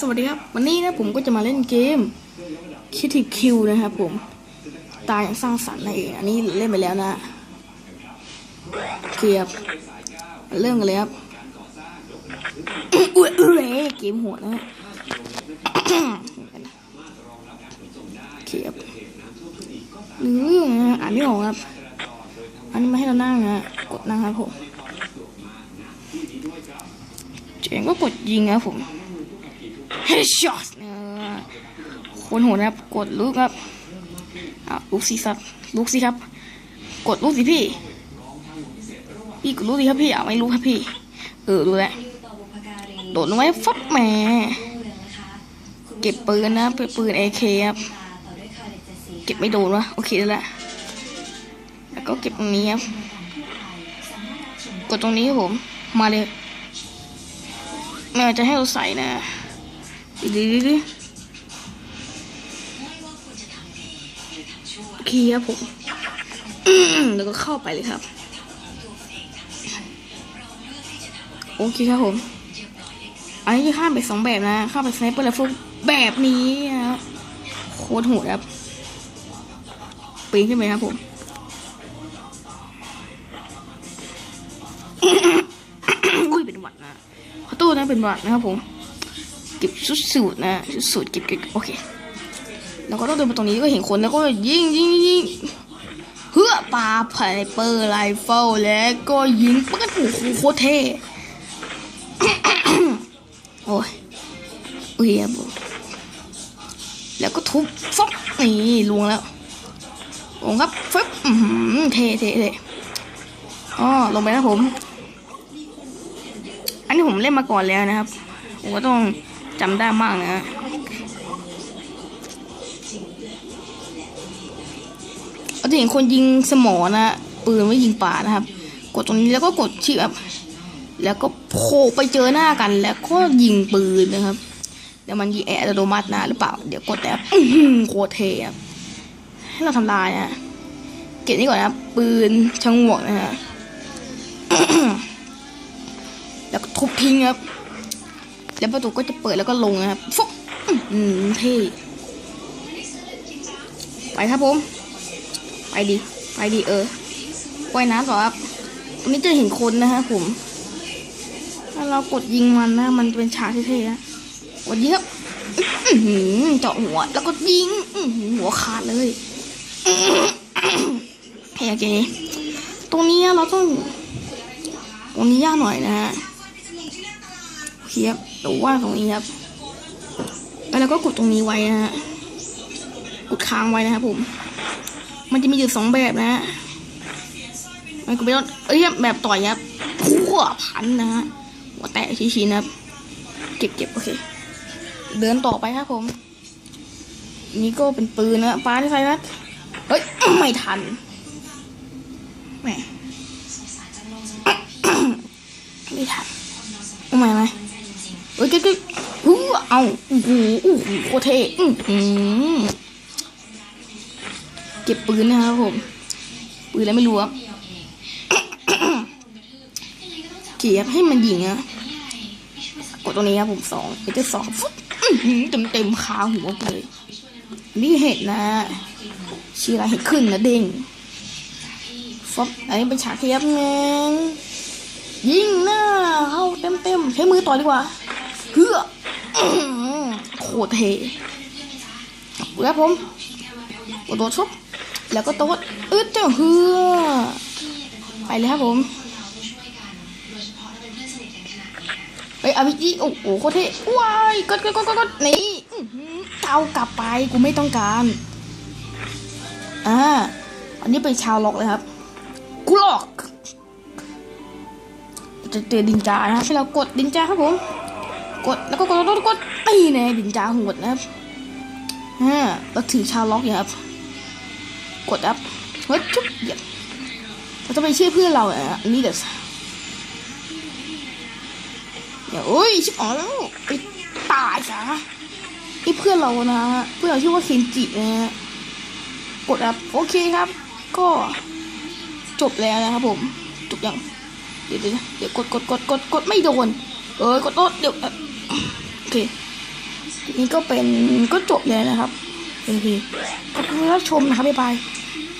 สวัสดีครับ วันนี้นะผมก็จะมาเล่นเกม Critic Q นะครับผม ตายอย่างสร้างสรรค์นั่นเองอันนี้เล่นไปแล้วนะเกียบเริ่มกันเลยครับอุ้ยเกมโหัวนะเกียบหรือนะอ่านไม่ออกครับ อันนี้มาให้เรานั่งนะกดนั่งครับผมเจ๋งก็กดยิงนะครับผม Headshot เออคนโหดนะครับ กดลุกครับอะลุกสิครับลุกสิครับ กดลุกสิพี่ พี่กดลุกสิครับพี่อะไม่ลุกครับพี่ เออรู้แลโดดลงไว้ฟับแหมเก็บปืนนะเป็นปืน AK คครับเก็บไม่โดนวะโอเคแล้วแหละแล้วก็เก็บตรงนี้ครับ กดตรงนี้ครับผมมาเลยแม่จะให้เราใส่นะ ดีดีดีโอเคครับผมแล้วก็เข้าไปเลยครับ โอเคครับผม อันนี้จะข้ามไปสองแบบนะข้ามไปสไนเปอร์แล้วพวกแบบนี้นะครับโคตรโหดครับปีนขึ้นไปครับผมอุ้ยเป็นหวัดนะขอโทษนะเป็นหวัดนะครับผม เก็บชุดสูตรนะชุดสูตรเก็บเก็บโอเคแล้วก็ต้องเดินมาตรงนี้ก็เห็นคนแล้วก็ยิงยิงยิงเฮือปาไพเปอร์ไรเฟิลแล้วก็ยิงปืนโอ้โหโคตรเท่โอ้ยโอเคครับแล้วก็ทุบฟบนี่ลวงแล้วลงครับฟบอือหือเท่เท่เท่อ๋อลงไปนะผม อันนี้ผมเล่นมาก่อนแล้วนะครับ ผมก็ต้อง จำได้มากนะเราจะเห็นคนยิงสมอนะปืนไว้ยิงป่านะครับ กดตรงนี้แล้วก็กดที่แบบแล้วก็โผล่ไปเจอหน้ากัน แล้วก็ยิงปืนนะครับเดี๋ยวมันยิงแอร์อัตโนมัตินะหรือเปล่า เดี๋ยวกดแอื้อหือโคตรเท่อะให้เราทำลายนะเก็บนี่ก่อนนะปืนชงวกนะฮะแล้วก็ทุบทิ้งครับ แล้วประตูก็จะเปิดแล้วก็ลงนะครับฟุ๊บอืมเท่ไปครับผม ไปดิ ไปดิเออว่ายน้ำต่อครับวันนี้จะเห็นคนนะฮะผมถ้าเรากดยิงมันนะ มันเป็นฉากเท่ๆนะกดยิงครับอื้อหือเจาะหัว แล้วก็ยิงหัวขาดเลยเฮ้ยโอเคตรงนี้เราต้อง ตรงนี้ยากหน่อยนะฮะโอเคครับ เดี๋ยวว่าตรงนี้ครับ แล้วก็กดตรงนี้ไว้นะฮะ กดค้างไว้นะครับผม มันจะมีอยู่สองแบบนะฮะมันก็เป็นเอ้ยแบบต่อยครับพั่วพันนะฮะหัวแตกชิ้นๆนะครับ เก็บเก็บโอเค เดินต่อไปครับผม นี่ก็เป็นปืนนะปาที่ใครนะเฮ้ย ไม่ทันแหมไม่ทันเอาใหม่ไหม กกอู้เอาโอ้หโอ้โหโคเทอื้อหือเก็บปืนนะครับผม ปืนอะไรไม่รู้ครับเกียบให้มันยิงอะกดตรงนี้ครับผมสองเอเจสองฟุ๊บเต็มเต็มๆคาหัวเลย นี่เห็ดนะชีอะไรเห็ดขึ้นนะเด้งฟบอันนี้เป็นฉากเทียบไงยิงหน้าเข้าเต็มเต็มใช้มือต่อยดีกว่า เฮืออื้อหือโคตรเทแล้วผมกระโดดชกแล้วก็โต๊ดอึดเจ้าเฮือไปเลยครับผมไปอาวิจิโอ้โหโคตรเทว้ายกดกดกดกดนี่อื้อหือเกากลับไปกูไม่ต้องการอ่าอันนี้เป็นชาวล็อกเลยครับ กูล็อก จะเจอดินจานะครับให้เรากดดินจาครับผม กดแล้วก็กดกดกดตีน่ดินจาหัวนะครับฮ่าเราถือชาล็อกอยู่ครับ กดครับเฮ้ยจุ๊บเหยียบเราจะไปช่วยเพื่อนเราอะอันนี้เดี๋ยวเดี๋ยวโอ้ยชิบอ๋อแล้วไปตายซะนี่เพื่อนเรานะฮะเพื่อนเราชื่อว่าเคนจินะฮะกดครับโอเคครับ ก็จบแล้วนะครับผมจบยังเดี๋ยวเดี๋ยวเดี๋ยวกดกดกดกดกดไม่โดนเออกดโดนเดี๋ยว โอเค นี่ก็เป็นก็จบเลยนะครับโอเคขอบคุณที่รับชมนะครับบ๊ายบาย